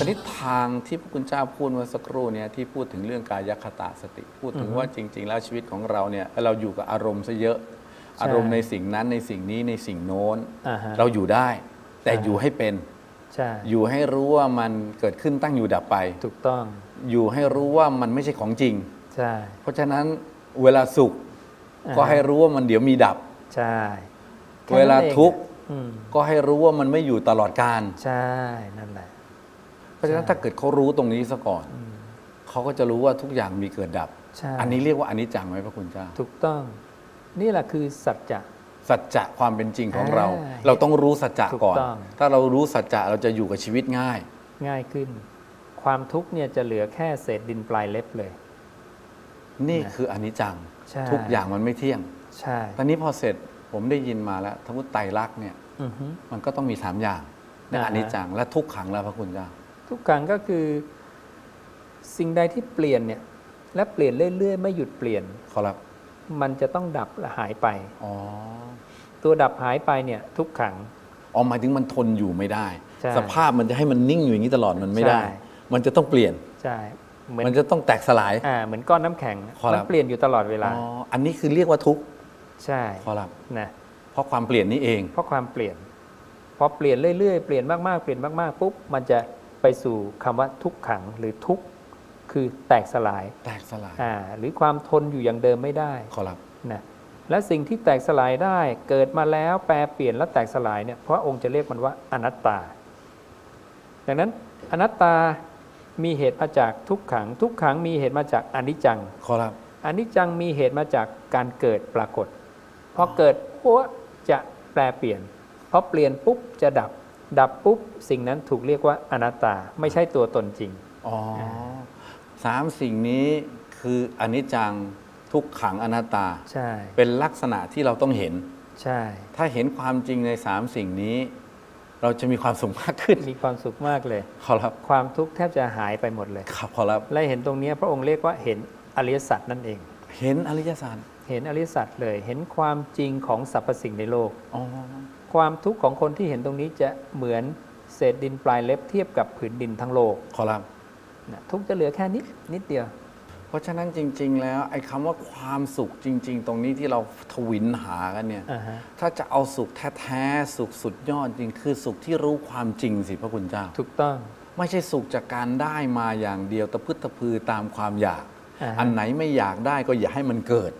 ตอนนี้ทางที่พระคุณเจ้าพูดเมื่อสักครู่เนี่ยที่พูดถึงเรื่องกายคตาสติ พูดถึงว่าจริง ๆ แล้วชีวิตของเราเนี่ยเราอยู่กับอารมณ์ซะเยอะ อารมณ์ในสิ่งนั้นในสิ่งนี้ในสิ่งโน้นอ่าฮะเราอยู่ได้ แต่อ่าฮะอยู่ให้เป็นใช่อยู่ให้รู้ว่ามันเกิดขึ้นตั้งอยู่ดับไป ถูกต้อง อยู่ให้รู้ว่ามันไม่ใช่ของจริงใช่เพราะฉะนั้นเวลาสุขอ่าฮะก็ให้รู้ว่ามันเดี๋ยวมีดับใช่แค่เวลานั้นองทุกข์อืมก็ให้รู้ว่ามันไม่อยู่ตลอดกาลใช่นั่นแหละ เพราะฉะนั้นใช่ถ้าเกิดเขารู้ตรงนี้ซะก่อนอืมเขาก็จะรู้ว่าทุกอย่างมีเกิดดับใช่อันนี้เรียกว่าอนิจจังไหมพระคุณเจ้า ถูกต้อง นี่แหละคือสัจจะสัจจะความเป็นจริงของเราอ่าเราต้องรู้สัจจะก่อนถูกต้องถ้าเรารู้สัจจะเราจะอยู่กับชีวิตง่าย ง่ายขึ้น ความทุกข์เนี่ยจะเหลือแค่เศษดินปลายเล็บเลย นี่นะคืออนิจจังใช่ทุกอย่างมันไม่เที่ยง ใช่ ตอนนี้พอเสร็จผมได้ยินมาแล้วทั้งไตรลักษณ์เนี่ยอือฮึมันก็ต้องมีสามอย่างในอ่าฮะอนิจจังและทุกขังแล้วพระคุณเจ้า ทุกครั้งก็คือสิ่งใดที่เปลี่ยนเนี่ยและเปลี่ยนเรื่อยๆ ไม่หยุดเปลี่ยนขอรับมันจะต้องดับและหายไปอ๋อตัวดับหายไปเนี่ยทุกขังอ๋อหมายถึงมันทนอยู่ไม่ได้ใช่สภาพมันจะให้มันนิ่งอยู่อย่างนี้ตลอดมันไม่ได้ใช่มันจะต้องเปลี่ยนใช่เหมือนมันจะต้องแตกสลายอ่าเหมือนก้อนน้ำแข็งขอรับมันเปลี่ยนอยู่ตลอดเวลาอ๋ออันนี้คือเรียกว่าทุกข์ใช่ขอรับนะเพราะความเปลี่ยนนี้เอง เพราะความเปลี่ยนพอเปลี่ยนเรื่อยๆเปลี่ยนมากๆเปลี่ยนมากๆปุ๊บมันจะ ไปสู่คำว่าทุกขังหรือทุกข์คือแตกสลายแตกสลายอ่าหรือความทนอยู่อย่างเดิมไม่ได้ขอรับนะและสิ่งที่แตกสลายได้เกิดมาแล้วแปรเปลี่ยนและแตกสลายเนี่ยพระองค์จะเรียกมันว่าอนัตตา ดังนั้นอนัตตามีเหตุมาจากทุกขัง ทุกขังมีเหตุมาจากอนิจจังขอรับอนิจจังมีเหตุมาจากการเกิดปรากฏพอเกิดปุ๊บจะแปลเปลี่ยนพอเปลี่ยนปุ๊บจะดับ ดับปุ๊บสิ่งนั้นถูกเรียกว่าอนัตตาไม่ใช่ตัวตนจริงอ๋อสามสิ่งนี้คืออนิจจังทุกขังอนัตตา ใช่ เป็นลักษณะที่เราต้องเห็น ใช่ ถ้าเห็นความจริงในสามสิ่งนี้ เราจะมีความสุขมากขึ้น มีความสุขมากเลยขอรับความทุกข์แทบจะหายไปหมดเลยครับขอรับและเห็นตรงเนี้ยพระองค์เรียกว่าเห็นอริยสัจนั่นเอง เห็นอริยสัจเห็นอริยสัจเลย เห็นความจริงของสรรพสิ่งในโลกอ๋อ ความทุกข์ของคนที่เห็นตรงนี้จะเหมือนเศษดินปลายเล็บเทียบกับผืนดินทั้งโลกขอรับนะทุกข์จะเหลือแค่นิดนิดเดียว เพราะฉะนั้นจริง ๆ แล้วไอ้คำว่าความสุขจริง ๆ ตรงนี้ที่เราทวินหากันเนี่ยอ่าฮะถ้าจะเอาสุขแท้ๆสุขสุดยอดจริงคือสุขที่รู้ความจริงสิพระคุณเจ้า ถูกต้องไม่ใช่สุขจากการได้มาอย่างเดียวตะพึดตะพือตามความอยากอ่าฮะอันไหนไม่อยากได้ก็อย่าให้มันเกิด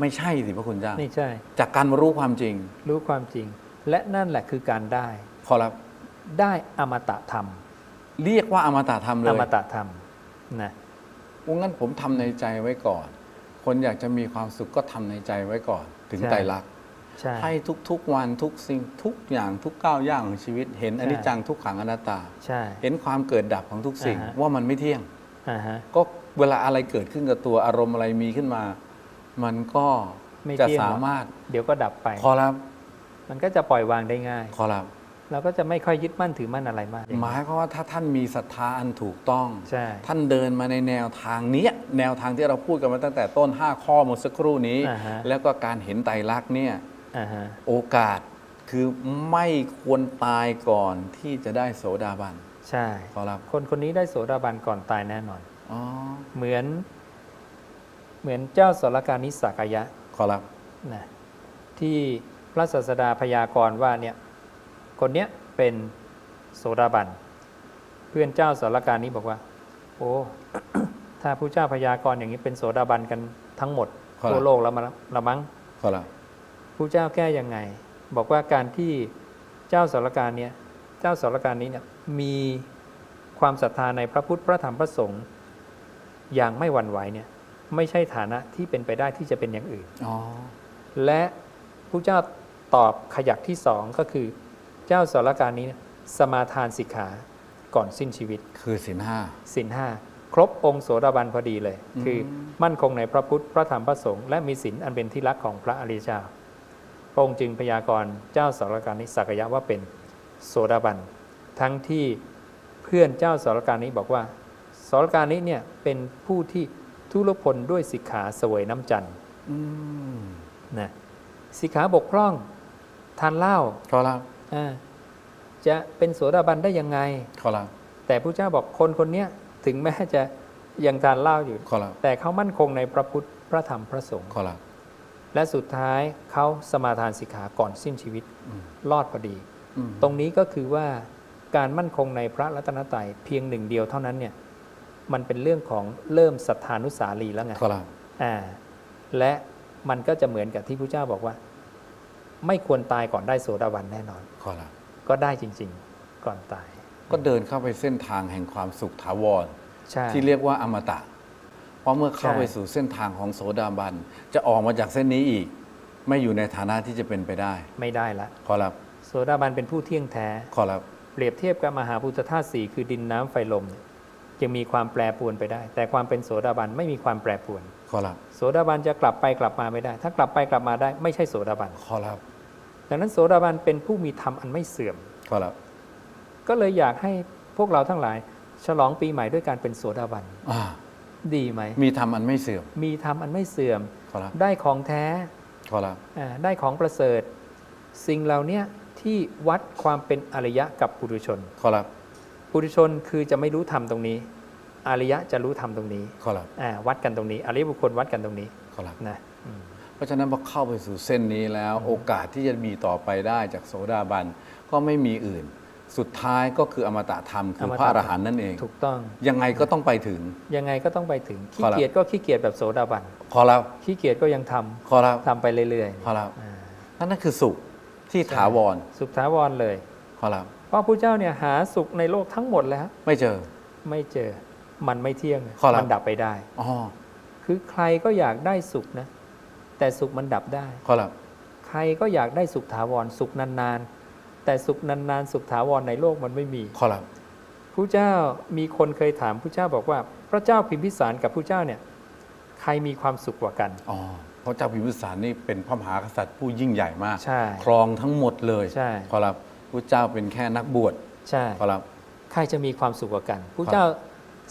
ไม่ใช่สิพระคุณเจ้าไม่ใช่ จากการรู้ความจริง รู้ความจริง และนั่นแหละคือการได้ ขอรับได้อมตะธรรม เรียกว่าอมตะธรรมเลอยมตะธรรมนะว่างั้นผมทำในใจไว้ก่อน คนอยากจะมีความสุขก็ทำในใจไว้ก่อน ถึงไตรลักษณ์ใช่ ให้ทุกๆวันทุกสิ่งทุกอย่างทุกก้าวย่างของชีวิต เห็นอนิจจังทุกขังอนัตตา ใช่ เห็นความเกิดดับของทุกสิ่งอ่าฮะ ว่ามันไม่เที่ยง อ่าฮะ ก็เวลาอะไรเกิดขึ้นกับตัวอารมณ์อะไรมีขึ้นมา มันก็ไม่จะเที่ยงหรอก สามารถเดี๋ยวก็ดับไป ขอรับ มันก็จะปล่อยวางได้ง่าย ขอรับเราก็จะไม่ค่อยยึดมั่นถือมั่นอะไรมาก หมายความว่าถ้าท่านมีศรัทธาอันถูกต้อง ใช่ ท่านเดินมาในแนวทางเนี้ยแนวทางที่เราพูดกันมาตั้งแต่ต้น 5 ข้อเมื่อสักครู่นี้ อ่าฮะ แล้วก็การเห็นไตรลักษณ์เนี่ยอ่าฮะโอกาสคือไม่ควรตายก่อนที่จะได้โสดาบันใช่ ขอรับคนคนนี้ได้โสดาบันก่อนตายแน่นอน อ๋อเหมือน เหมือนเจ้าสรการนิสักยะขอรับนะที่ พระศาสดาพยากรณ์ว่าเนี่ยคนเนี้ยเป็นโสดาบัน เพื่อนเจ้าสารการนี้บอกว่า โอ้ถ้าผู้เจ้าพยากรณ์อย่างนี้เป็นโสดาบันกันทั้งหมดครับทั่วโลกแล้วมาละมั้งขอรับผู้เจ้าแก้ยังไง บอกว่าการที่เจ้าสารการเนี่ยเจ้าสารการนี้เนี่ยมีความศรัทธาในพระพุทธพระธรรมพระสงฆ์อย่างไม่หวั่นไหวเนี่ยไม่ใช่ฐานะที่เป็นไปได้ที่จะเป็นอย่างอื่นอ๋อและผู้เจ้า ตอบขยักที่สองก็คือ เจ้าสารการนี้เนี่ยสมาทานสิกขาก่อนสิ้นชีวิต คือสินห้าสินห้าครบองค์โสดาบันพอดีเลยอืมคือมั่นคงในพระพุทธพระธรรมพระสงฆ์และมีศีลอันเป็นที่รักของพระอริยเจ้าพระองค์จึงพยากรณ์เจ้าสารการนี้สักยะว่าเป็นโสดาบันทั้งที่เพื่อนเจ้าสารการนี้บอกว่าสารการนี้เนี่ยเป็นผู้ที่ทุรพลด้วยสิกขาเสวยน้ำจันทร์อืมนะสิกขาบกพร่อง ทานเหล้าขอรับอ่าจะเป็นโสดาบันได้ยังไงขอรับแต่แต่พระเจ้าบอกคนคนเนี้ยถึงแม้จะยังทานเหล้าอยู่ขอรับแต่เขามั่นคงในพระพุทธพระธรรมพระสงฆ์ขอรับและสุดท้ายเขาสมาทานสิกขาก่อนสิ้นชีวิตอืมรอดพอดีอืมตรงนี้ก็คือว่าการมั่นคงในพระรัตนตรัยเพียงหนึ่งเดียวเท่านั้นเนี่ยมันเป็นเรื่องของเริ่มศรัทธานุสารีแล้วไงขอรับอ่าและมันก็จะเหมือนกับที่พระเจ้าบอกว่า ไม่ควรตายก่อนได้โสดาบันแน่นอน ขอรับก็ได้จริง ๆ ก่อนตาย ก็เดินเข้าไปเส้นทางแห่งความสุขถาวร ใช่ ที่เรียกว่าอมตะ เพราะเมื่อเข้าใช่ ไปสู่เส้นทางของโสดาบัน จะออกมาจากเส้นนี้อีก ไม่อยู่ในฐานะที่จะเป็นไปได้ ไม่ได้ละ ขอรับ โสดาบันเป็นผู้เที่ยงแท้ ขอรับ เปรียบเทียบกับมหาพุทธธาตุสี่คือดินน้ำไฟลมเนี่ยยังมีความแปรปรวนไปได้ แต่ความเป็นโสดาบันไม่มีความแปรปรวน ขอรับ โสดาบันจะกลับไปกลับมาไม่ได้ ถ้ากลับไปกลับมาได้ไม่ใช่โสดาบัน ขอรับ ดังนั้นโสดาบันเป็นผู้มีธรรมอันไม่เสื่อมขอรับก็เลยอยากให้พวกเราทั้งหลาย ฉลองปีใหม่ด้วยการเป็นโสดาบันอ่าดีไหม มีธรรมอันไม่เสื่อม มีธรรมอันไม่เสื่อมขอรับได้ของแท้ขอรับอ่าได้ของประเสริฐ สิ่งเหล่าเนี้ยที่วัดความเป็นอริยะกับปุถุชนขอรับปุถุชนคือจะไม่รู้ธรรมตรงนี้ อริยะจะรู้ธรรมตรงนี้ขอรับอ่าวัดกันตรงนี้ อริยบุคคลวัดกันตรงนี้ขอรับนะอืมเพ ราะฉะนั้นพอเข้าไปสู่เส้นนี้แล้วโอกาสที่จะมีต่อไปได้จากโสดาบันก็ไม่มีอื่น สุดท้ายก็คืออมตะธรรมคือพระอรหันต์นั่นเอง ถูกต้อง ยังไงก็ต้องไปถึง ยังไงก็ต้องไปถึง ขี้ขอรับเกียจก็ขี้เกียจแบบโสดาบันขอรับขี้เกียจก็ยังทำขอรับทำไปเรื่อยขอรับๆอ่านั่นนั่นคือสุขที่ถาวร สุขถาวรเลยขอรับเพราะพระเจ้าเนี่ยหาสุขในโลกทั้งหมดแล้ว ไม่เจอ ไม่เจอ มันไม่เที่ยงขอรับมันดับไปได้อ๋อคือใครก็อยากได้สุขนะ แต่สุขมันดับได้ขอรับใครก็อยากได้สุขถาวรสุขนานๆ แต่สุขนานๆ สุขถาวรในโลกมันไม่มีขอรับพระเจ้ามีคนเคยถามพระเจ้าบอกว่า พระเจ้าพิมพิสารกับพระเจ้าเนี่ยใครมีความสุขกว่ากันอ๋อพระเจ้าพิมพิสารนี่เป็นพระมหากษัตริย์ผู้ยิ่งใหญ่มากใช่ครองทั้งหมดเลยใช่ขอรับพระเจ้าเป็นแค่นักบวชใช่ขอรับใครจะมีความสุขกว่ากันพระเจ้า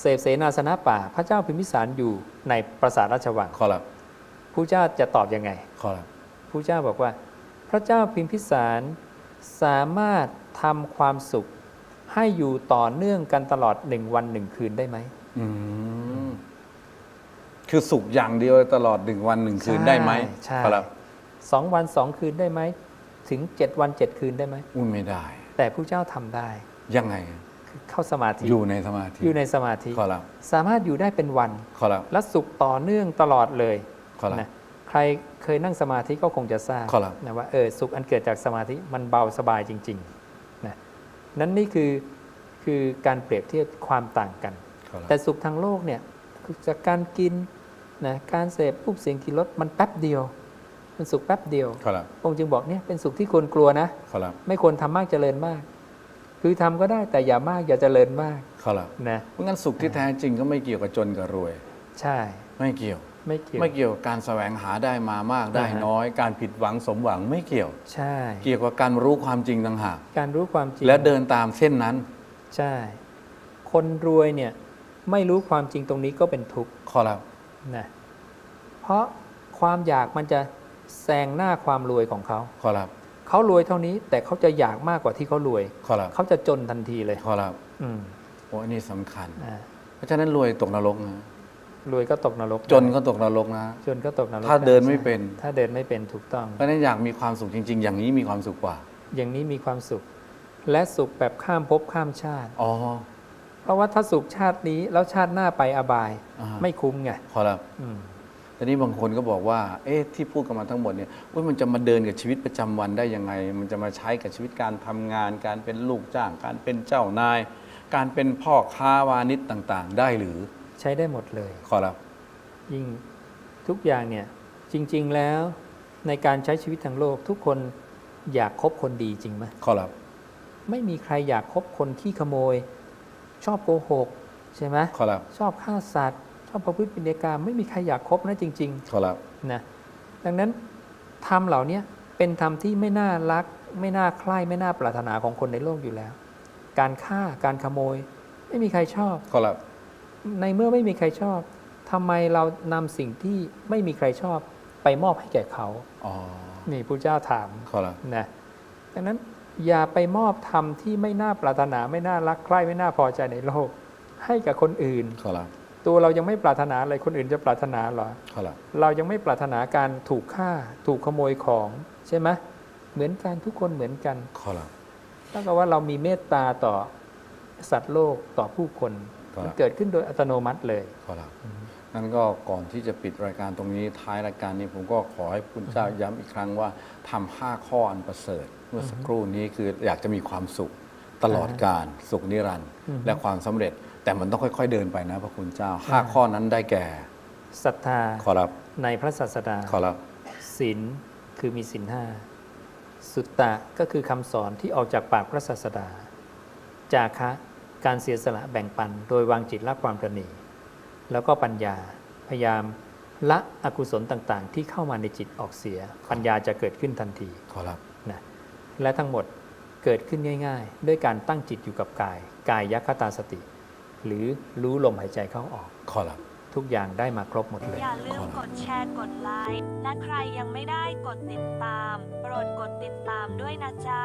เสพเสนาสนะป่า พระเจ้าพิมพิสารอยู่ในปราสาทราชวังขอรับ พระเจ้าจะตอบยังไงขอรับพระเจ้าบอกว่า พระเจ้าพิมพิสารสามารถทำความสุขให้อยู่ต่อเนื่องกันตลอดหนึ่งวันหนึ่งคืนได้ไหมอืมคือสุขอย่างเดียวตลอดหนึ่งวันหนึ่งคืนได้ไหมใช่ขอรับสองวันสองคืนได้ไหมถึงเจ็ดวันเจ็ดคืนได้ไหมอุ้ยไม่ได้ แต่พระเจ้าทำได้ยังไงคือเข้าสมาธิอยู่ในสมาธิอยู่ในสมาธิขอรับสามารถอยู่ได้เป็นวันขอรับและสุขต่อเนื่องตลอดเลยขอรับ นะใครเคยนั่งสมาธิก็คงจะทราบครับนะว่าเออสุขอันเกิดจากสมาธิมันเบาสบายจริงๆนะนั่นนี่คือคือการเปรียบเทียบความต่างกันขอรับแต่สุขทางโลกเนี่ยคือจากการกินนะการเสพรูปเสียงกลิ่นรสมันแป๊บเดียว มันสุขแป๊บเดียวขอรับองค์จึงบอกเนี่ยเป็นสุขที่ควรกลัวนะขอรับไม่ควรทำมากเจริญมาก คือทำก็ได้แต่อย่ามากอย่าเจริญมากขอรับนะเพราะงั้นสุขที่แท้จริงก็ไม่เกี่ยวกับจนกับรวย ใช่ ไม่เกี่ยว ไม่เกี่ยวไม่เกี่ยวกับการแสวงหาได้มามากได้อ่าฮะน้อย การผิดหวังสมหวังไม่เกี่ยว ใช่ เกี่ยวกับการรู้ความจริงต่างหากการรู้ความจริงและเดินตามเส้นนั้น ใช่ คนรวยเนี่ยไม่รู้ความจริงตรงนี้ก็เป็นทุกข์ขอรับนะเพราะความอยากมันจะแซงหน้าความรวยของเขาขอรับเขารวยเท่านี้แต่เขาจะอยากมากกว่าที่เขารวยขอรับเขาจะจนทันทีเลยขอรับอืมโอ้อันนี้สำคัญอ่าเพราะฉะนั้นรวยตกนรกนะ รวยก็ตกนรก จนก็ตกนรกนะ จนก็ตกนรกถ้าเดินไม่ใช่เป็น ถ้าเดินไม่เป็นถูกต้อง เพราะฉะนั้นอยากมีความสุขจริง ๆ อย่างนี้มีความสุขกว่า อย่างนี้มีความสุข และสุขแบบข้ามภพข้ามชาติอ๋อเพราะว่าถ้าสุขชาตินี้แล้วชาติหน้าไปอบายอ่าไม่คุ้มไงขอรับอืมแต่นี้บางคนก็บอกว่า เอ๊ะที่พูดกันมาทั้งหมดเนี่ยว่ามันจะมาเดินกับชีวิตประจำวันได้ยังไง มันจะมาใช้กับชีวิตการทำงาน การเป็นลูกจ้าง การเป็นเจ้านาย การเป็นพ่อค้าวานิชต่าง ๆ ได้หรือ ใช้ได้หมดเลย ขอรับ ยิ่งทุกอย่างเนี่ยจริง ๆแล้วในการใช้ชีวิตทางโลกทุกคนอยากคบคนดีจริงไหมขอรับ ไม่มีใครอยากคบคนขี้ขโมย ชอบโกหกใช่ไหมขอรับ ชอบฆ่าสัตว์ ชอบประพฤติผิดในกรรมไม่มีใครอยากคบนะจริงขอรับ ๆนะดังนั้นธรรมเหล่านี้เป็นธรรมที่ไม่น่ารัก ไม่น่าใคร่ไม่น่าปรารถนาของคนในโลกอยู่แล้ว การฆ่าการขโมย ไม่มีใครชอบ ขอรับ ในเมื่อไม่มีใครชอบทำไมเรานำสิ่งที่ไม่มีใครชอบไปมอบให้แก่เขาอ๋อนี่พระเจ้าถามขอรับนะดังนั้นอย่าไปมอบธรรมที่ไม่น่าปรารถนาไม่น่ารักใคร่ไม่น่าพอใจในโลก ให้กับคนอื่นขอรับตัวเรายังไม่ปรารถนาอะไรคนอื่นจะปรารถนาเหรอขอรับเรายังไม่ปรารถนาการถูกฆ่าถูกขโมยของใช่ไหมเหมือนกันทุกคนเหมือนกันขอรับถ้ากับว่าเรามีเมตตาต่อสัตว์โลกต่อผู้คนครับ มันเกิดขึ้นโดยอัตโนมัติเลยขอรับงั้นก็ก่อนที่จะปิดรายการตรงนี้ท้ายรายการนี้ผมก็ขอให้คุณเจ้าย้ำอีกครั้งว่าทำห้าข้ออันประเสริฐ เมื่อสักครู่นี้คืออยากจะมีความสุขตลอดการสุขนิรันดร์อือฮึและความสำเร็จ แต่มันต้องค่อย ๆ เดินไปนะพระคุณเจ้าห้าข้อนั้นได้แก่ศรัทธาขอรับในพระศาสดาขอรับศีลคือมีศีลห้าสุตตะก็คือคำสอนที่ออกจากปากพระศาสดา จาคะ การเสียสละแบ่งปัน โดยวางจิตละความประณีแล้วก็ปัญญาพยายามละอกุศลต่างๆ ที่เข้ามาในจิตออกเสีย ปัญญาจะเกิดขึ้นทันทีขอรับนะและทั้งหมดเกิดขึ้นง่าย ๆ ด้วยการตั้งจิตอยู่กับกาย กายยัคตาสติ หรือรู้ลมหายใจเข้าออกขอรับทุกอย่างได้มาครบหมดเลย อย่าลืมกดแชร์กดไลค์และใครยังไม่ได้กดติดตาม โปรดกดติดตามด้วยนะจ๊ะ